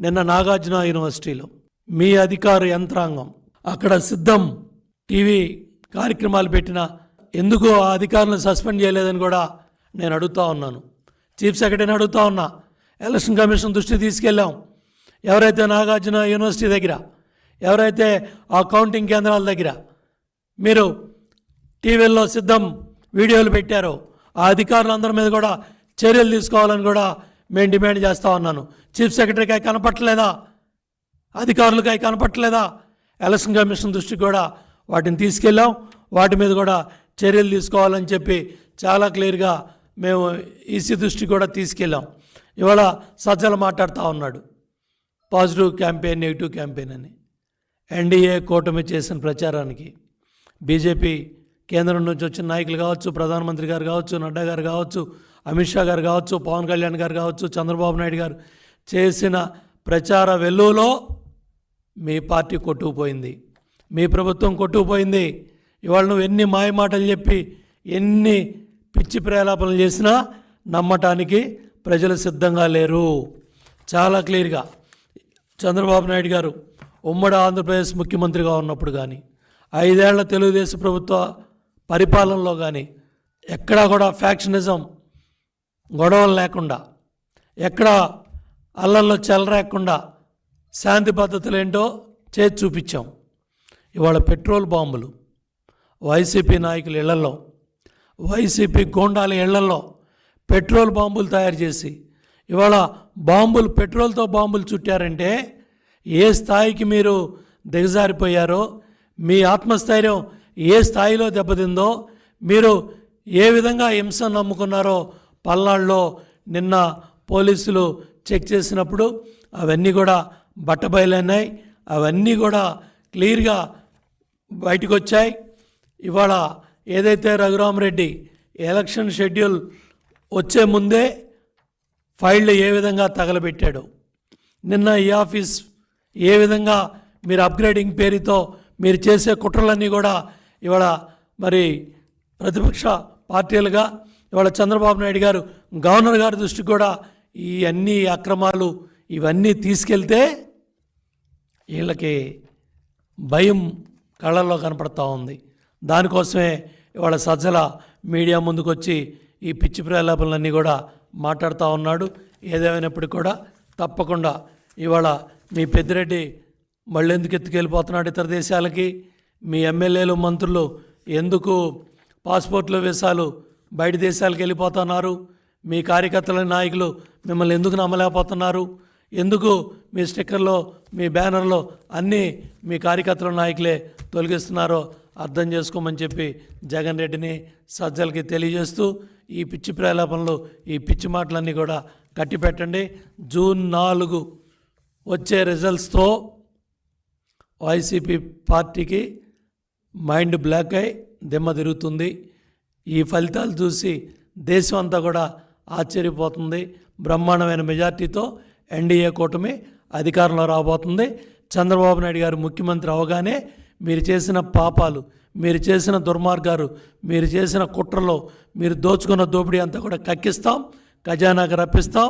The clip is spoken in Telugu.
నిన్న నాగార్జున యూనివర్సిటీలో మీ అధికార యంత్రాంగం అక్కడ సిద్ధం టీవీ కార్యక్రమాలు పెట్టిన ఎందుకు ఆ అధికారులను సస్పెండ్ చేయలేదని కూడా నేను అడుగుతా ఉన్నాను. చీఫ్ సెక్రటరీని అడుగుతా ఉన్నా. ఎలక్షన్ కమిషన్ దృష్టికి తీసుకెళ్ళాం. ఎవరైతే నాగార్జున యూనివర్సిటీ దగ్గర ఎవరైతే ఆ కౌంటింగ్ కేంద్రాల దగ్గర మీరు టీవీల్లో సిద్ధం వీడియోలు పెట్టారో ఆ అధికారులందరి మీద కూడా చర్యలు తీసుకోవాలని కూడా మేము డిమాండ్ చేస్తూ ఉన్నాను. చీఫ్ సెక్రటరీకి అవి కనపట్టలేదా? అధికారులకు అవి కనపట్టలేదా? ఎలక్షన్ కమిషన్ దృష్టికి కూడా వాటిని తీసుకెళ్ళాం. వాటి మీద కూడా చర్యలు తీసుకోవాలని చెప్పి చాలా క్లియర్గా మేము ఈసీ దృష్టికి కూడా తీసుకెళ్ళాం. ఇవాళ సజ్జలు మాట్లాడుతూ ఉన్నాడు. పాజిటివ్ క్యాంపెయిన్ నెగిటివ్ క్యాంపెయిన్ అని. ఎన్డీఏ కూటమి చేసిన ప్రచారానికి బీజేపీ కేంద్రం నుంచి వచ్చిన నాయకులు కావచ్చు ప్రధానమంత్రి గారు కావచ్చు నడ్డా గారు కావచ్చు అమిత్ షా గారు కావచ్చు పవన్ కళ్యాణ్ గారు కావచ్చు చంద్రబాబు నాయుడు గారు చేసిన ప్రచార వెల్లువలో మీ పార్టీ కొట్టుకుపోయింది. మీ ప్రభుత్వం కొట్టుకుపోయింది. ఇవాళ నువ్వు ఎన్ని మాయమాటలు చెప్పి ఎన్ని పిచ్చి ప్రేలాపనలు చేసినా నమ్మటానికి ప్రజలు సిద్ధంగా లేరు. చాలా క్లియర్గా. చంద్రబాబు నాయుడు గారు ఉమ్మడి ఆంధ్రప్రదేశ్ ముఖ్యమంత్రిగా ఉన్నప్పుడు కానీ ఐదేళ్ళ తెలుగుదేశం ప్రభుత్వ పరిపాలనలో కానీ ఎక్కడా కూడా ఫ్యాక్షనిజం గొడవలు లేకుండా ఎక్కడ అల్లల్లో చెలరేకుండా శాంతి పద్ధతులు ఏంటో చేసి చూపించాం. ఇవాళ పెట్రోల్ బాంబులు వైసీపీ నాయకుల ఇళ్ళలో వైసీపీ గోండాల ఇళ్ళలో పెట్రోల్ బాంబులు తయారు చేసి ఇవాళ బాంబులు పెట్రోల్తో బాంబులు చుట్టారంటే ఏ స్థాయికి మీరు దిగజారిపోయారో మీ ఆత్మస్థైర్యం ఏ స్థాయిలో దెబ్బతిందో మీరు ఏ విధంగా హింస నమ్ముకున్నారో పల్నాడులో నిన్న పోలీసులు చెక్ చేసినప్పుడు అవన్నీ కూడా బట్టబయలైనాయి. అవన్నీ కూడా క్లియర్గా బయటకు వచ్చాయి ఇవాళ ఏదైతే రఘురామరెడ్డి ఎలక్షన్ షెడ్యూల్ వచ్చే ముందే ఫైళ్ళు ఏ విధంగా తగలబెట్టాడు? నిన్న ఈ ఆఫీస్ ఏ విధంగా మీరు అప్గ్రేడింగ్ పేరుతో మీరు చేసే కుట్రలన్నీ కూడా ఇవాళ మరి ప్రతిపక్ష పార్టీలుగా ఇవాళ చంద్రబాబు నాయుడు గారు గవర్నర్ గారి దృష్టికి కూడా ఈ అన్ని అక్రమాలు ఇవన్నీ తీసుకెళ్తే వీళ్ళకి భయం కళ్ళల్లో కనపడతా ఉంది. దానికోసమే ఇవాళ సజ్జల మీడియా ముందుకొచ్చి ఈ పిచ్చి ప్రలాపనలన్నీ కూడా మాట్లాడుతూ ఉన్నాడు. ఏదేమైనప్పటికీ కూడా తప్పకుండా ఇవాళ మీ పెద్దిరెడ్డి మళ్ళీ ఎందుకు ఎత్తుకెళ్ళిపోతున్నాడు ఇతర దేశాలకి? మీ ఎమ్మెల్యేలు మంత్రులు ఎందుకు పాస్పోర్ట్లు వీసాలు బయట దేశాలకు వెళ్ళిపోతున్నారు? మీ కార్యకర్తల నాయకులు మిమ్మల్ని ఎందుకు నమ్మలేకపోతున్నారు? ఎందుకు మీ స్టిక్కర్లో మీ బ్యానర్లో అన్నీ మీ కార్యకర్తల నాయకులే తొలగిస్తున్నారో అర్థం చేసుకోమని చెప్పి జగన్ రెడ్డిని సజ్జలకి తెలియజేస్తూ ఈ పిచ్చి ప్రలాపనలు ఈ పిచ్చి మాటలన్నీ కూడా కట్టిపెట్టండి జూన్ నాలుగు వచ్చే రిజల్ట్స్తో వైసీపీ పార్టీకి మైండ్ బ్లాక్ అయి దిమ్మ తిరుగుతుంది. ఈ ఫలితాలు చూసి దేశం అంతా కూడా ఆశ్చర్యపోతుంది. బ్రహ్మాండమైన మెజార్టీతో ఎన్డీఏ కూటమి అధికారంలో రాబోతుంది. చంద్రబాబు నాయుడు గారు ముఖ్యమంత్రి అవగానే మీరు చేసిన పాపాలు మీరు చేసిన దుర్మార్గాలు మీరు చేసిన కుట్రలో మీరు దోచుకున్న దోపిడీ అంతా కూడా కక్కిస్తాం ఖజానాకు రప్పిస్తాం.